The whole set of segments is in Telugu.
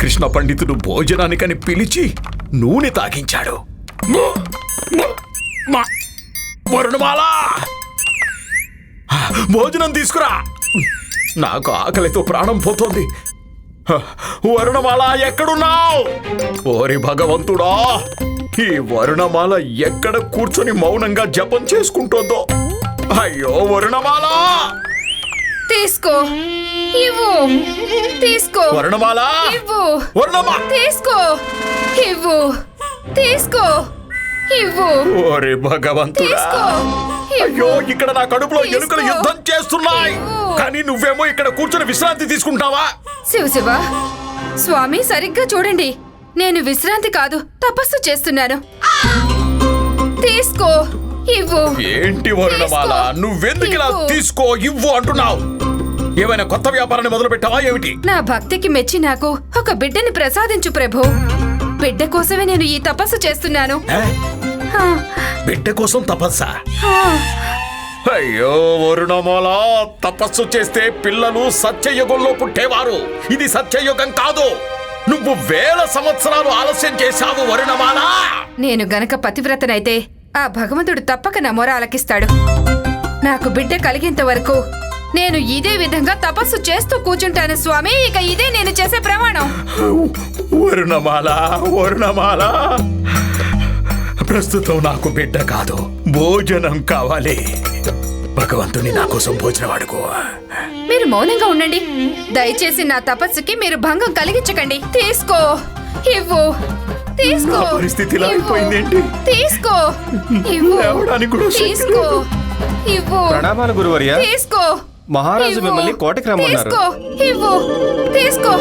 రామకృష్ణ పండితుడు భోజనానికని పిలిచి నూనె తాగించాడు. వరుణమాల! భోజనం తీసుకురా! నాకు ఆకలితో ప్రాణం పోతోంది. వరుణమాల ఎక్కడున్నావు? ఓరి భగవంతుడా! ఈ వరుణమాల ఎక్కడ కూర్చొని మౌనంగా జపం చేసుకుంటోందో? అయ్యో వరుణమాల! తీసుకో. ఇవ్వు. తీసుకో. వరుణమాల ఇవ్వు. వరుణమా తీసుకో. ఇవ్వు. తీసుకో. ఇవ్వు. ఓరి భగవంతుడా. తీసుకో. అయ్యో ఇక్కడ నా కడుపులో. ఎలుకలు యుద్ధం చేస్తున్నాయి. కానీ నువ్వేమో ఇక్కడ కూర్చొని విశ్రాంతి తీసుకుంటావా? శివ శివ. స్వామి సరిగ్గా చూడండి. నేను విశ్రాంతి కాదు తపస్సు చేస్తున్నాను. తీసుకో. ఇవ్వు. ఏంటి వరుణమాల. నువ్వెందుకు ఇలా. తీసుకో ఇవ్వు అంటున్నావు? ఏమైనా కొత్త వ్యాపారాన్ని మొదలు పెట్టావా ఏమిటి? నా భక్తికి మెచ్చి నాకు ఒక బిడ్డని ప్రసాదించు ప్రభు. బిడ్డ కోసమే నేను ఈ తపస్సు చేస్తున్నాను? ఆ, బిడ్డ కోసం తపస్సా? ఆ, అయ్యో వరుణమాల తపస్సు చేస్తే పిల్లలు సత్యయుగంలో పుట్టేవారు. ఇది సత్యయుగం కాదు. నువ్వు వేల సంవత్సరాలు ఆలస్యం చేశావు వరుణమాల. నేను గనక పతివ్రతనైతే ఆ భగవంతుడు తప్పక నా మొర ఆలకిస్తాడు. నాకు బిడ్డ కలిగేంత వరకు నేను ఇదే విధంగా తపస్సు చేస్తూ కూర్చుంటాను స్వామి. ఇక ఇదే నేను చేసే ప్రమాణం. వరుణమాల వరుణమాల ప్రస్తుతం నాకు బిడ్డ కాదు భోజనం కావాలి. భగవంతుని నా కోసం భోజనం అడుగు. మీరు మౌనంగా ఉండండి. దయచేసి నా తపస్సుకి మీరు భంగం కలిగించకండి. తీసుకో. ఇవ్వు. తీసుకో. పరిస్థితి ఇలా ఇవ్వు. అయిపోయిందేంటి? తీసుకో. ఇవ్వు. కూడా తీసుకో. ఇవ్వు. ప్రణామాలు గురువర్య. తీసుకో. మహారాజు. మిమ్మల్ని కోటకి రమ్మన్నారు. తీసుకో. ఇవ్వు. తీసుకో.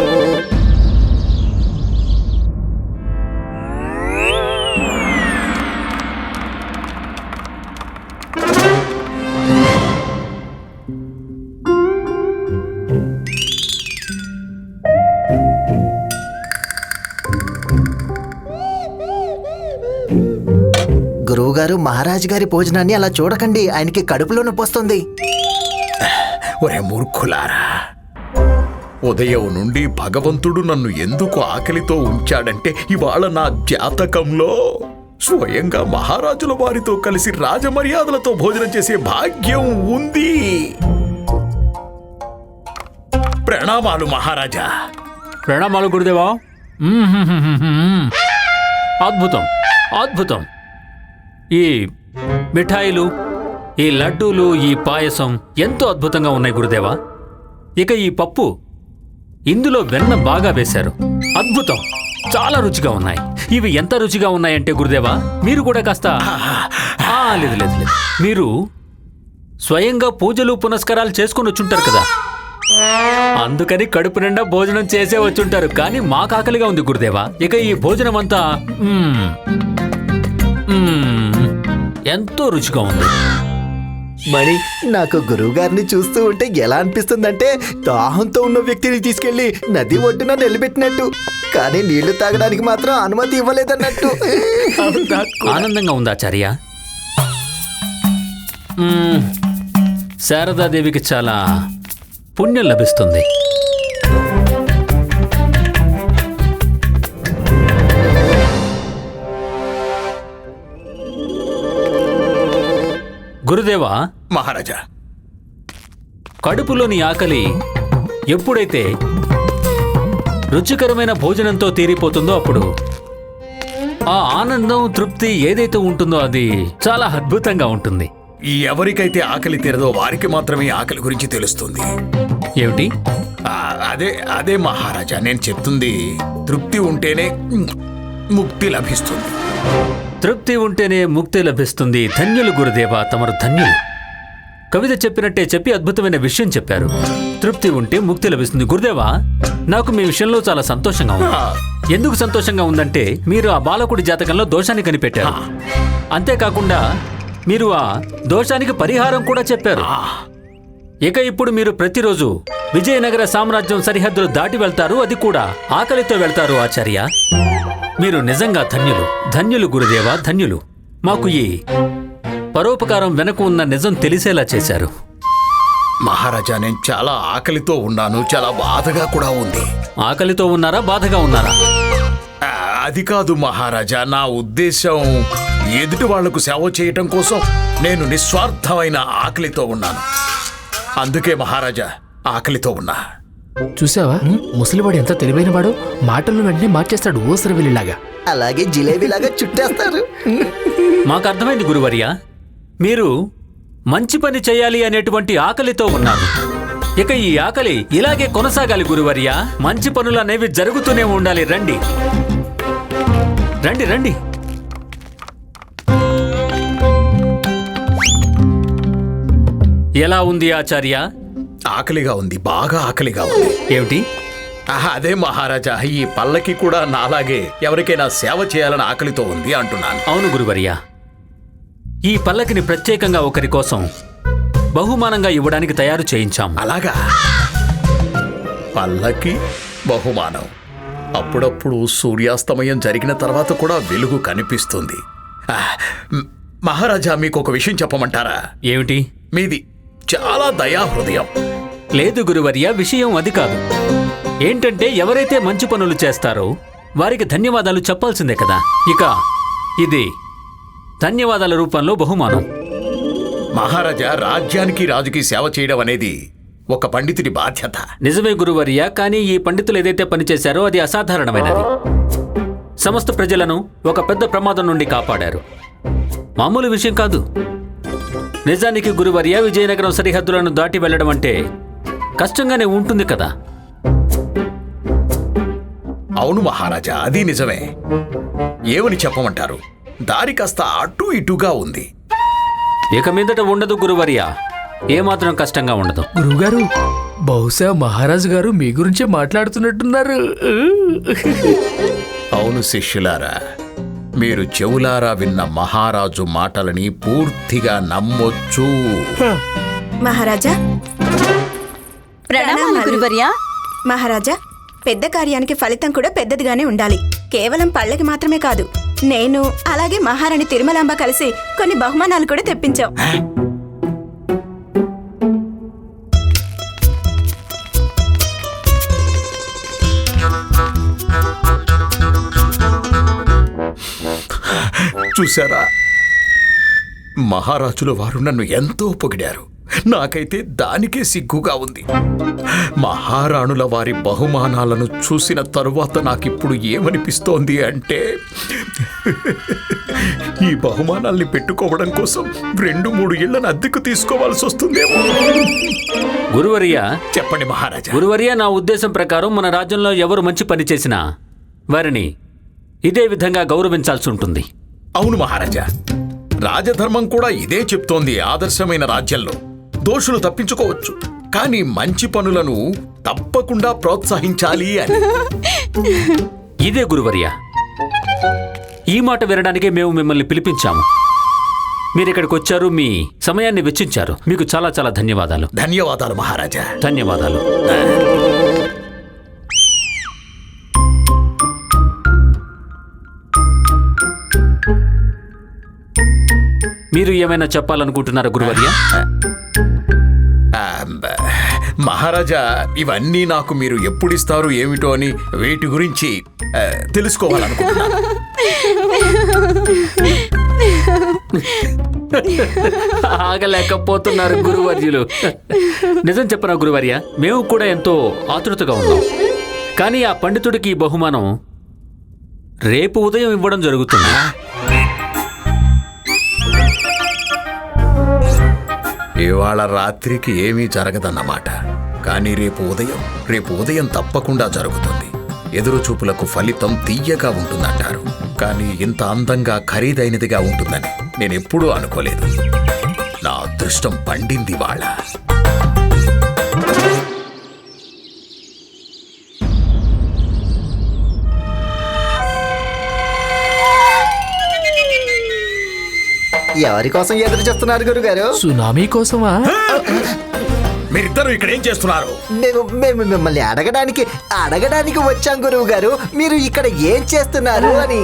గురువుగారు మహారాజు గారి భోజనాన్ని అలా చూడకండి. ఆయనకి కడుపులో నొప్పి వస్తుంది. ఒరే మూర్ఖులారా ఉదయం నుండి భగవంతుడు నన్ను ఎందుకు ఆకలితో ఉంచాడంటే ఇవాళ నా జాతకంలో స్వయంగా మహారాజుల వారితో కలిసి రాజమర్యాదలతో భోజనం చేసే భాగ్యం ఉంది. ప్రణామాలు మహారాజా. ప్రణామాలు గురుదేవా. అద్భుతం అద్భుతం. ఈ మిఠాయిలు ఈ లడ్డూలు ఈ పాయసం ఎంతో అద్భుతంగా ఉన్నాయి గురుదేవా. ఇక ఈ పప్పు ఇందులో వెన్న బాగా వేశారు. అద్భుతం. చాలా రుచిగా ఉన్నాయి. ఇవి ఎంత రుచిగా ఉన్నాయంటే గురుదేవా మీరు కూడా కాస్త లేదు లేదు లేదు. మీరు స్వయంగా పూజలు పునస్కారాలు చేసుకొని వచ్చుంటారు కదా. అందుకని కడుపు నిండా భోజనం చేసే వచ్చుంటారు. కానీ మా కాకలిగా ఉంది గురుదేవా. ఇక ఈ భోజనం అంతా ఎంతో రుచిగా ఉంది. మరి నాకు గురువుగారిని చూస్తూ ఉంటే ఎలా అనిపిస్తుందంటే దాహంతో ఉన్న వ్యక్తిని తీసుకెళ్ళి నది ఒడ్డున నిలబెట్టినట్టు. కానీ నీళ్ళు తాగడానికి మాత్రం అనుమతి ఇవ్వలేదన్నట్టు. ఆనందంగా ఉందా ఆచార్య? శారదాదేవికి చాలా పుణ్యం లభిస్తుంది. గురుదేవా మహారాజా. కడుపులోని ఆకలి ఎప్పుడైతే రుచికరమైన భోజనంతో తీరిపోతుందో అప్పుడు ఆ ఆనందం తృప్తి ఏదైతే ఉంటుందో అది చాలా అద్భుతంగా ఉంటుంది. ఎవరికైతే ఆకలి తీరదో వారికి మాత్రమే ఆకలి గురించి తెలుస్తుంది. ఏమిటి? ఆ, అదే అదే మహారాజా నేను చెప్తుంది తృప్తి ఉంటేనే ముక్తి లభిస్తుంది. తృప్తి ఉంటేనే ముక్తి లభిస్తుంది. ధన్యులు గురుదేవా తమరు ధన్యులు. కవిత చెప్పినట్టే చెప్పి అద్భుతమైన విషయం చెప్పారు. తృప్తి ఉంటే ముక్తి లభిస్తుంది. గురుదేవా నాకు మీ విషయంలో చాలా సంతోషంగా ఉంది. ఎందుకు సంతోషంగా ఉందంటే మీరు ఆ బాలకుడి జాతకంలో దోషాన్ని కనిపెట్టారు. అంతేకాకుండా మీరు ఆ దోషానికి పరిహారం కూడా చెప్పారు. ఇక ఇప్పుడు మీరు ప్రతిరోజు విజయనగర సామ్రాజ్యం సరిహద్దులు దాటి వెళ్తారు. అది కూడా ఆకలితో వెళ్తారు ఆచార్య. మీరు నిజంగా ధన్యులు. ధన్యులు గురుదేవా ధన్యులు. మాకు ఈ పరోపకారం వెనక ఉన్న నిజం తెలిసేలా చేశారు. మహారాజా నేను చాలా ఆకలితో ఉన్నాను. చాలా బాధగా కూడా ఉంది. ఆకలితో ఉన్నారా బాధగా ఉన్నారా? ఆ, అది కాదు మహారాజా. నా ఉద్దేశం ఎదుటి వాళ్ళకు సేవ చేయటం కోసం నేను నిస్వార్థమైన ఆకలితో ఉన్నాను. అందుకే మహారాజా ఆకలితో ఉన్నా. చూసావా? ముసలివాడు ఎంత తెలివైనవాడు మాటలను వెంటనే మార్చేస్తాడు ఊసరి వెళ్ళిలాగా అలాగే జిలేబీలాగా చుట్టేస్తారు. మాకు అర్థమైంది గురువర్య. మీరు మంచి పని చేయాలి అనేటువంటి ఆకలితో ఉన్నారు. ఇక ఈ ఆకలి ఇలాగే కొనసాగాలి గురువర్య. మంచి పనులు అనేవి జరుగుతూనే ఉండాలి. రండి. రండి రండి. ఎలా ఉంది ఆచార్య? ఆకలిగా ఉంది బాగా ఆకలిగా ఉంది. ఏమిటి? ఆహా, అదే మహారాజా ఈ పల్లకి కూడా నాలాగే ఎవరికైనా సేవ చేయాలని ఆకలితో ఉంది అంటున్నాను. అవును గురువర్య. ఈ పల్లకిని ప్రత్యేకంగా ఒకరి కోసం బహుమానంగా ఇవ్వడానికి తయారు చేయించాం అలాగా? పల్లకి బహుమానం. అప్పుడప్పుడు సూర్యాస్తమయం జరిగిన తర్వాత కూడా వెలుగు కనిపిస్తుంది. మహారాజా మీకు ఒక విషయం చెప్పమంటారా? ఏమిటి? మీది చాలా దయా హృదయం లేదు గురువర్య విషయం అది కాదు. ఏంటంటే ఎవరైతే మంచి పనులు చేస్తారో వారికి ధన్యవాదాలు చెప్పాల్సిందే కదా. ఇక ఇది ధన్యవాదాల రూపంలో బహుమానం. మహారాజా రాజ్యానికి రాజుకి సేవ చేయడం అనేది ఒక పండితుడి బాధ్యత. నిజమే గురువర్య కానీ ఈ పండితులు ఏదైతే పనిచేశారో అది అసాధారణమైనది. సమస్త ప్రజలను ఒక పెద్ద ప్రమాదం నుండి కాపాడారు. మామూలు విషయం కాదు. నిజానికి గురువర్య విజయనగరం సరిహద్దులను దాటి వెళ్ళడం అంటే కష్టంగానే ఉంటుంది కదా. అవును మహారాజా అది నిజమే. ఏమని చెప్పమంటారు? దారి కాస్త అటు ఇటుగా ఉంది. ఇక మీదట ఉండదు గురువర్య. ఏమాత్రం కష్టంగా ఉండదు. గురువుగారు బహుశా మహారాజు గారు మీ గురించే మాట్లాడుతున్నట్టున్నారు. అవును శిష్యులారా మీరు చెవులారా విన్న మహారాజు మాటలని పూర్తిగా నమ్మొచ్చు. మహారాజా ప్రణామాలు గురువర్య. మహారాజా పెద్ద కార్యానికి ఫలితం కూడా పెద్దదిగానే ఉండాలి. కేవలం పళ్ళకి మాత్రమే కాదు నేను అలాగే మహారాణి తిరుమలాంబ కలిసి కొన్ని బహుమానాలు కూడా తెప్పించాం. చూసారా మహారాజుల వారు నన్ను ఎంతో పొగిడారు. నాకైతే దానికే సిగ్గుగా ఉంది. మహారాణుల వారి బహుమానాలను చూసిన తరువాత నాకిప్పుడు ఏమనిపిస్తోంది అంటే ఈ బహుమానాల్ని పెట్టుకోవడం కోసం రెండు మూడు ఇళ్ళను అద్దెకు తీసుకోవాల్సి వస్తుందేమో. గురువర్య చెప్పండి మహారాజా. గురువర్య నా ఉద్దేశం ప్రకారం మన రాజ్యంలో ఎవరు మంచి పని చేసినా వారిని ఇదే విధంగా గౌరవించాల్సి ఉంటుంది. అవును మహారాజా. రాజధర్మం కూడా ఇదే చెప్తోంది ఆదర్శమైన రాజ్యంలో. దోషులు తప్పించుకోవచ్చు. కానీ మంచి పనులను తప్పకుండా ప్రోత్సహించాలి అని. ఇదే గురువర్య. ఈ మాట వినడానికే మేము మిమ్మల్ని పిలిపించాము. మీరు ఇక్కడికి వచ్చారు మీ సమయాన్ని వెచ్చించారు. మీకు చాలా చాలా ధన్యవాదాలు. ధన్యవాదాలు మహారాజా. ధన్యవాదాలు. మీరు ఏమైనా చెప్పాలనుకుంటున్నారా గురువర్య? మహారాజా ఇవన్నీ నాకు మీరు ఎప్పుడిస్తారు ఏమిటో అని వీటి గురించి తెలుసుకోవాలనుకుంటున్నా ఆగలేకపోతున్నారు గురువర్యులు. నిజం చెప్పనా గురువర్య మేము కూడా ఎంతో ఆతృతగా ఉన్నాం. కానీ ఆ పండితుడికి ఈ బహుమానం రేపు ఉదయం ఇవ్వడం జరుగుతుంది. ఇవాళ రాత్రికి ఏమీ జరగదన్నమాట. కానీ రేపు ఉదయం రేపు ఉదయం తప్పకుండా జరుగుతుంది. ఎదురుచూపులకు ఫలితం తీయగా ఉంటుందంటారు. కానీ ఇంత అందంగా ఖరీదైనదిగా ఉంటుందని నేనెప్పుడూ అనుకోలేదు. నా అదృష్టం పండింది వాళ్ళ ఎవరి కోసం ఎదురు చేస్తున్నారు గురుగారు? సునామీ కోసమా? మీరిద్దరూ ఇక్కడ ఏం చేస్తున్నారు? మేము మేము మిమ్మల్ని అడగడానికి అడగడానికి వచ్చాం గురువు గారు మీరు ఇక్కడ ఏం చేస్తున్నారు అని.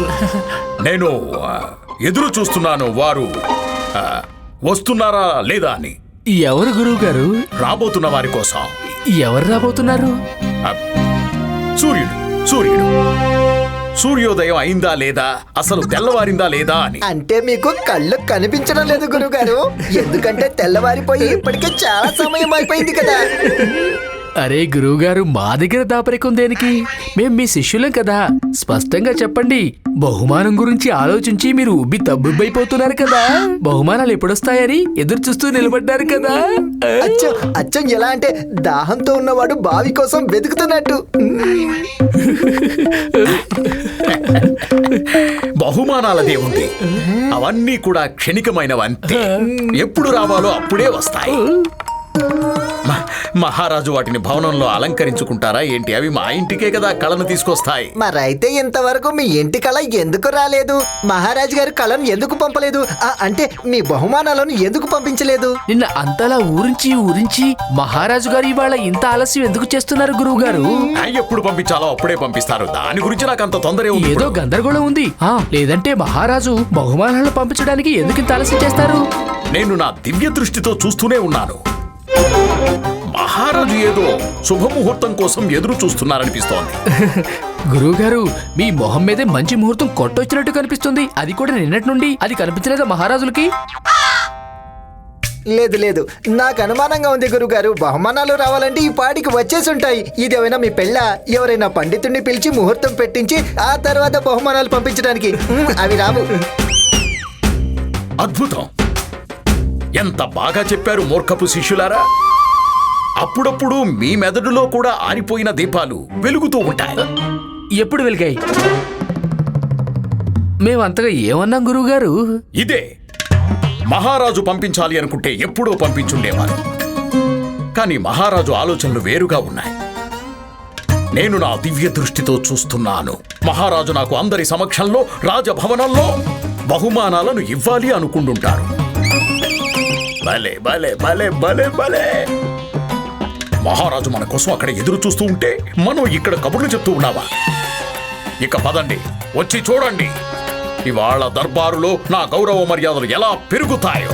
నేను ఆ, ఎదురు చూస్తున్నాను వారు ఆ, వస్తున్నారా లేదా అని. ఎవరు గురువు గారు రాబోతున్న వారి కోసం. ఎవరు రాబోతున్నారు? సూర్యుడు సూర్యుడు. సూర్యోదయం అయిందా లేదా? అసలు తెల్లవారిందా లేదా అని. అంటే మీకు కళ్ళు కనిపించడం లేదు గురుగారు. ఎందుకంటే తెల్లవారిపోయి ఇప్పటికే చాలా సమయం అయిపోయింది కదా. అరే గురువు గారు మా దగ్గర దాపరికం దేనికి? మేం మీ శిష్యులం కదా. స్పష్టంగా చెప్పండి. బహుమానం గురించి ఆలోచించి మీరు ఉబ్బి తబ్బుబ్బైపోతున్నారు కదా. బహుమానాలు ఎప్పుడొస్తాయని ఎదురు చూస్తూ నిలబడ్డారు కదా. అచ్చం అచ్చం ఎలా అంటే దాహంతో ఉన్నవాడు బావి కోసం వెతుకుతున్నట్టు. బహుమానాలదే ఉంది అవన్నీ కూడా క్షణికమైనవంతే. ఎప్పుడు రావాలో అప్పుడే వస్తాయి. మహారాజు వాటిని భవనంలో అలంకరించుకుంటారా ఏంటి? అవి మా ఇంటికే కదా కళను తీసుకొస్తాయి. మరైతే ఇంతవరకు మీ ఇంటి కళ ఎందుకు రాలేదు? మహారాజు గారు కళను ఎందుకు పంపలేదు? అంటే మీ బహుమానాలను ఎందుకు పంపించలేదు? నిన్న అంతలా ఊరించి ఊరించి మహారాజు గారు ఇవాళ ఇంత ఆలస్యం ఎందుకు చేస్తున్నారు గురువు గారు ఎప్పుడు పంపించాలో అప్పుడే పంపిస్తారు. దాని గురించి నాకు అంత తొందరే ఉంది ఏదో. గందరగోళం ఉంది. ఆ లేదంటే మహారాజు బహుమానాలు పంపించడానికి ఎందుకు ఇంత ఆలస్యం చేస్తారు? నేను నా దివ్య దృష్టితో చూస్తూనే ఉన్నాను. మహారాజు ఏదో శుభముహూర్తం కోసం ఎదురు చూస్తున్నారనిపిస్తోంది. గురువుగారు మీ మొహం మీదే మంచి ముహూర్తం కొట్టొచ్చినట్టు కనిపిస్తుంది. అది కూడా నిన్నటి నుండి. అది కనిపించలేదా మహారాజులకి? లేదు లేదు. నాకు అనుమానంగా ఉంది గురుగారు బహుమానాలు రావాలంటే ఈ పాటికి వచ్చేసి ఉంటాయి. ఇదేమైనా మీ పెళ్ళ? ఎవరైనా పండితుడిని పిలిచి ముహూర్తం పెట్టించి ఆ తర్వాత బహుమానాలు పంపించడానికి. ఉమ్, అవి రావు. అద్భుతం. ఎంత బాగా చెప్పారు మూర్ఖపు శిష్యులారా? అప్పుడప్పుడు మీ మెదడులో కూడా ఆరిపోయిన దీపాలు వెలుగుతూ ఉంటాయి. ఎప్పుడు వెలిగాయి? మేమంతగా ఏమన్నాం గురువుగారు? ఇదే. మహారాజు పంపించాలి అనుకుంటే ఎప్పుడో పంపించుండేవారు. కానీ మహారాజు ఆలోచనలు వేరుగా ఉన్నాయి. నేను నా దివ్య దృష్టితో చూస్తున్నాను. మహారాజు నాకు అందరి సమక్షంలో రాజభవనంలో బహుమానాలను ఇవ్వాలి అనుకుంటుంటారు. భలే భలే భలే భలే భలే. మహారాజు మన కోసం అక్కడ ఎదురు చూస్తూ ఉంటే మనం ఇక్కడ కబుర్లు చెప్తూ ఉన్నావా? ఇక పదండి వచ్చి చూడండి. ఇవాళ దర్బారులో నా గౌరవ మర్యాదలు ఎలా పెరుగుతాయో.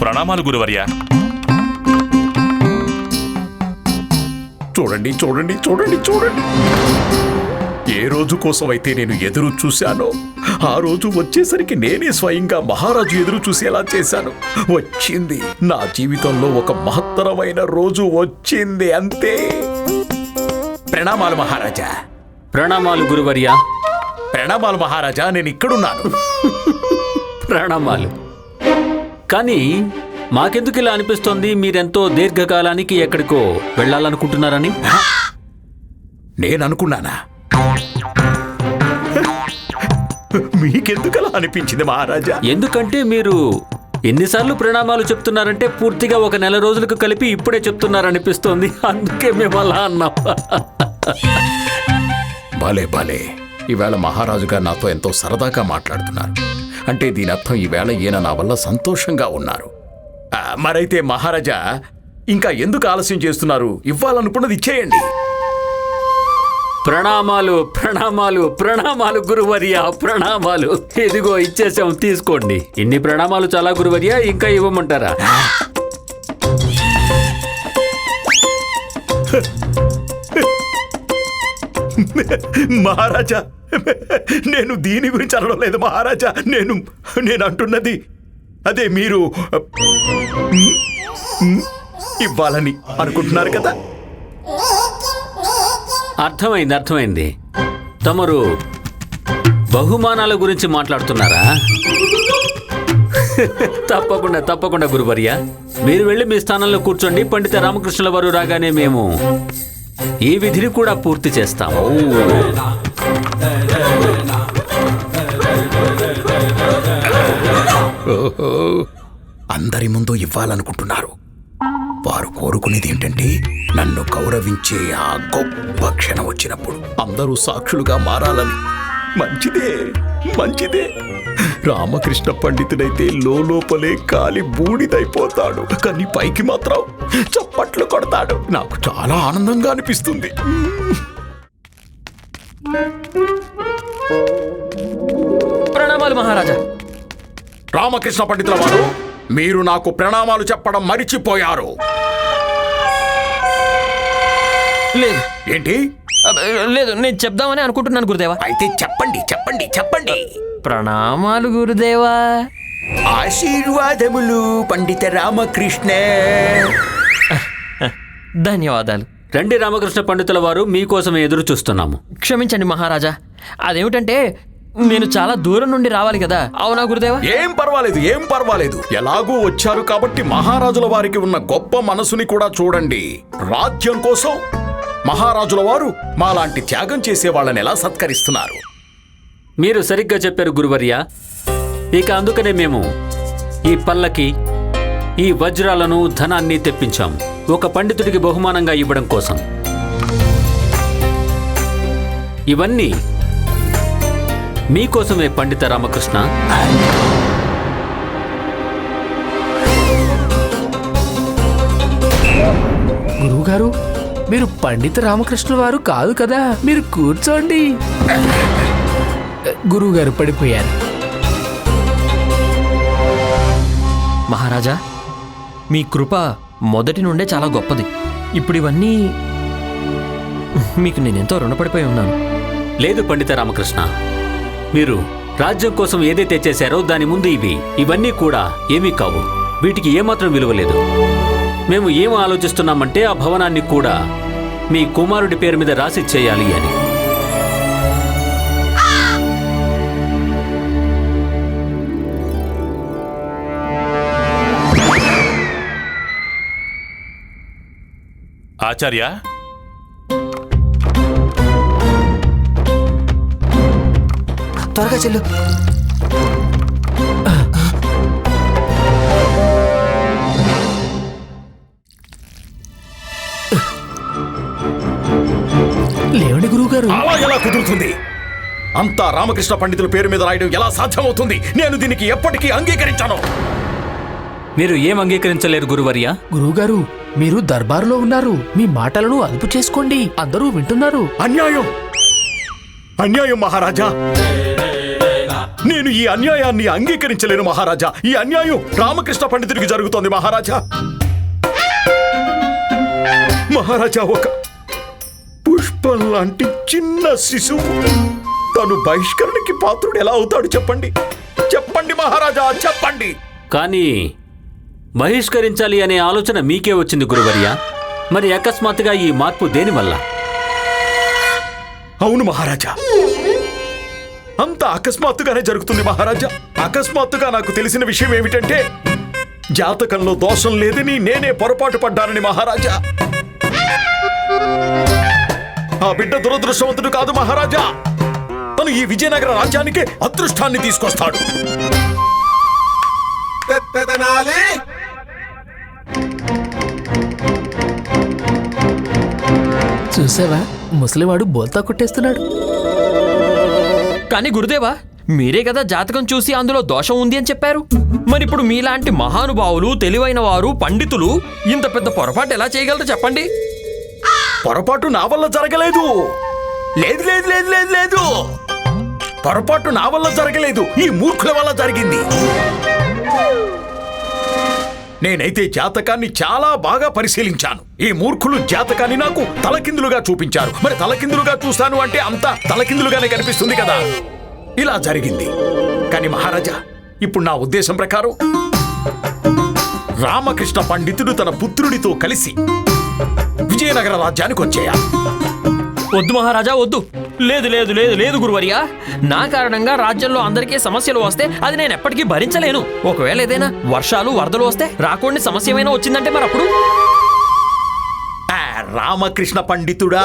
ప్రణామాలు గురువర్య. చూడండి చూడండి చూడండి చూడండి. రోజు కోసం అయితే నేను ఎదురు చూశానో. ఆ రోజు వచ్చేసరికి నేనే స్వయంగా మహారాజు ఎదురు చూసేలా చేశాను. వచ్చింది. నా జీవితంలో ఒక మహత్తరమైన రోజు వచ్చింది అంతే. ప్రణామాలు మహారాజా. ప్రణామాలు గురువర్య. ప్రణామాలు మహారాజా నేను ఇక్కడున్నాను. ప్రణామాలు. కానీ మాకెందుకు ఇలా అనిపిస్తోంది? మీరెంతో దీర్ఘకాలానికి ఎక్కడికో వెళ్ళాలనుకుంటున్నారని? నేను అనుకున్నానా మీకెందుకలా అనిపించింది మహారాజా? ఎందుకంటే మీరు ఎన్నిసార్లు ప్రణామాలు చెప్తున్నారంటే పూర్తిగా ఒక నెల రోజులకు కలిపి ఇప్పుడే చెప్తున్నారనిపిస్తోంది. అందుకే మేము అలా అన్నాం. భలే భలే ఈవేళ మహారాజు గారు నాతో ఎంతో సరదాగా మాట్లాడుతున్నారు. అంటే దీని అర్థం ఈవేళ ఈయన నా వల్ల సంతోషంగా ఉన్నారు. మరైతే మహారాజా ఇంకా ఎందుకు ఆలస్యం చేస్తున్నారు? ఇవ్వాలనుకున్నది ఇచ్చేయండి. ప్రణామాలు ప్రణామాలు ప్రణామాలు గురువర్య ప్రణామాలు. ఇదిగో ఇచ్చేసాం తీసుకోండి. ఇన్ని ప్రణామాలు చాలా గురువర్య ఇంకా ఇవ్వమంటారా? మహారాజా నేను దీని గురించి అనడం లేదు. మహారాజా నేను నేను అంటున్నది అదే మీరు ఇవ్వాలని అనుకుంటున్నారు కదా? అర్థమైంది అర్థమైంది. తమరు బహుమానాల గురించి మాట్లాడుతున్నారా? తప్పకుండా తప్పకుండా గురువర్య. మీరు వెళ్ళి మీ స్థానంలో కూర్చోండి. పండిత రామకృష్ణుల వారు రాగానే మేము ఈ విధిని కూడా పూర్తి చేస్తాము. ఓహో అందరి ముందు ఇవ్వాలనుకుంటున్నారు. వారు కోరుకునేది ఏంటంటే నన్ను గౌరవించే ఆ గొప్ప క్షణం వచ్చినప్పుడు. అందరూ సాక్షులుగా మారాలని. మంచిదే మంచిదే. రామకృష్ణ పండితుడైతే లోపలే కాలి బూడిదైపోతాడు. కానీ పైకి మాత్రం చప్పట్లు కొడతాడు. నాకు చాలా ఆనందంగా అనిపిస్తుంది. ప్రణామాలు మహారాజా. రామకృష్ణ పండితుల వారు మీరు నాకు ప్రణామాలు చెప్పడం మరిచిపోయారు. లేదు ఏంటి? అబ్బ, లేదు నేను చెప్దామని అనుకుంటున్నాను గురుదేవా. అయితే చెప్పండి చెప్పండి చెప్పండి. ప్రణామాలు గురుదేవా. ఆశీర్వాదములు పండిత రామకృష్ణ. ధన్యవాదాలు. రండి రామకృష్ణ పండితుల వారు మీకోసం ఎదురు చూస్తున్నాము క్షమించండి మహారాజా. అదేమిటంటే నేను చాలా దూరం నుండి రావాలి కదా. అవునా గురుదేవా? ఏం పర్వాలేదు ఏం పర్వాలేదు. ఎలాగూ వచ్చారు కాబట్టి మహారాజుల వారికి ఉన్న గొప్ప మనసుని కూడా చూడండి. రాజ్యం కోసం మహారాజుల వారు మాలాంటి త్యాగం చేసే వాళ్ళని ఎలా సత్కరిస్తున్నారు? మీరు సరిగ్గా చెప్పారు గురువర్య. ఇక అందుకనే మేము ఈ పల్లకి ఈ వజ్రాలను ధనాన్ని తెప్పించాము ఒక పండితుడికి బహుమానంగా ఇవ్వడం కోసం. ఇవన్నీ మీకోసమే పండిత రామకృష్ణ. గురువుగారు మీరు పండిత రామకృష్ణ వారు కాదు కదా? మీరు కూర్చోండి. గురువుగారు పడిపోయారు. మహారాజా మీ కృప మొదటి నుండే చాలా గొప్పది. ఇప్పుడు ఇవన్నీ మీకు నేనెంతో రుణపడిపోయి ఉన్నాను. లేదు పండిత రామకృష్ణ. మీరు రాజ్యం కోసం ఏదైతే చేశారో దాని ముందు ఇవి. ఇవన్నీ కూడా ఏమీ కావు. వీటికి ఏమాత్రం విలువ లేదు. మేము ఏం ఆలోచిస్తున్నామంటే ఆ భవనాన్ని కూడా మీ కుమారుడి పేరు మీద రాసి చేయాలి అని. ఆచార్య త్వరగా చెల్లు. లేవండి గురువుగారు. అలా ఎలా కుదురుతుంది? అంతా రామకృష్ణ పండితుల పేరు మీద రాయడం ఎలా సాధ్యమవుతుంది? నేను దీనికి ఎప్పటికీ అంగీకరించాను. మీరు ఏం అంగీకరించలేరు గురువర్య? గురువుగారు మీరు దర్బారులో ఉన్నారు. మీ మాటలను అదుపు చేసుకోండి. అందరూ వింటున్నారు. అన్యాయం! అన్యాయం మహారాజా. నేను ఈ అన్యాయాన్ని అంగీకరించలేను మహారాజా. ఈ అన్యాయం రామకృష్ణ పండితుడికి జరుగుతోంది మహారాజా. మహారాజా ఒక పుష్పం లాంటి చిన్న శిశువు తను బహిష్కరణకి పాత్రుడు ఎలా అవుతాడు చెప్పండి. చెప్పండి మహారాజా చెప్పండి. కానీ బహిష్కరించాలి అనే ఆలోచన మీకే వచ్చింది గురువర్య. మరి అకస్మాత్తుగా ఈ మార్పు దేనివల్ల? అవును మహారాజా. అంత అకస్మాత్తుగానే జరుగుతుంది మహారాజా. అకస్మాత్తుగా నాకు తెలిసిన విషయం ఏమిటంటే జాతకంలో దోషం లేదని నేనే పొరపాటు పడ్డానని మహారాజా. ఆ బిడ్డ దురదృష్టవంతుడు కాదు మహారాజా. తను ఈ విజయనగర రాజ్యానికే అదృష్టాన్ని తీసుకొస్తాడు. చూసావా? ముసలివాడు బోల్తా కొట్టేస్తున్నాడు. కానీ గురుదేవా మీరే కదా జాతకం చూసి అందులో దోషం ఉంది అని చెప్పారు? మరి ఇప్పుడు మీలాంటి మహానుభావులు తెలివైన వారు పండితులు ఇంత పెద్ద పొరపాటు ఎలా చేయగలరు చెప్పండి? పొరపాటు నా వల్ల జరగలేదు. లేదు లేదు లేదు లేదు లేదు. పొరపాటు నా వల్ల జరగలేదు. ఈ మూర్ఖుల వల్ల జరిగింది. నేనైతే జాతకాన్ని చాలా బాగా పరిశీలించాను. ఈ మూర్ఖులు జాతకాన్ని నాకు తలకిందులుగా చూపించారు. మరి తలకిందులుగా చూస్తాను అంటే అంతా తలకిందులుగానే కనిపిస్తుంది కదా? ఇలా జరిగింది. కానీ మహారాజా ఇప్పుడు నా ఉద్దేశం ప్రకారం రామకృష్ణ పండితుడు తన పుత్రుడితో కలిసి విజయనగర రాజ్యానికి వచ్చేయాలి వద్దు మహారాజా వద్దు. లేదు లేదు లేదు లేదు గురువర్య. నా కారణంగా రాజ్యంలో అందరికీ సమస్యలు వస్తే అది నేను ఎప్పటికీ భరించలేను. ఒకవేళ ఏదైనా వర్షాలు వరదలు వస్తే రాకుండా సమస్య ఏమైనా వచ్చిందంటే మరి అప్పుడు? ఆ, రామకృష్ణ పండితుడా.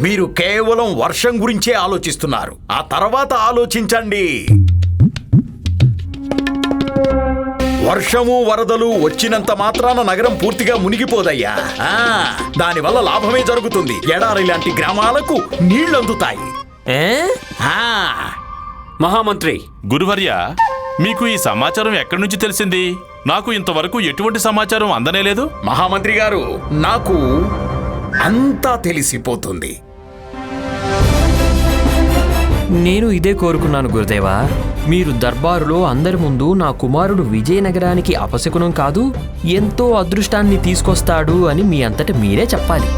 మీరు కేవలం వర్షం గురించే ఆలోచిస్తున్నారు. ఆ తర్వాత ఆలోచించండి. వర్షము వరదలు వచ్చినంత మాత్రాన నగరం పూర్తిగా మునిగిపోదయ్యా. ఆ, దానివల్ల లాభమే జరుగుతుంది. ఎడారి లాంటి గ్రామాలకు నీళ్ళందుతాయి ఏ? ఆ, మహామంత్రి. గురువర్య మీకు ఈ సమాచారం ఎక్కడి నుంచి తెలిసింది? నాకు ఇంతవరకు ఎటువంటి సమాచారం అందనేలేదు మహామంత్రి గారు నాకు అంతా తెలిసిపోతుంది. నేను ఇదే కోరుకున్నాను గురుదేవా. మీరు దర్బారులో అందరి ముందు నా కుమారుడు విజయనగరానికి అపశకునం కాదు ఎంతో అదృష్టాన్ని తీసుకొస్తాడు అని మీ అంతట మీరే చెప్పాలి.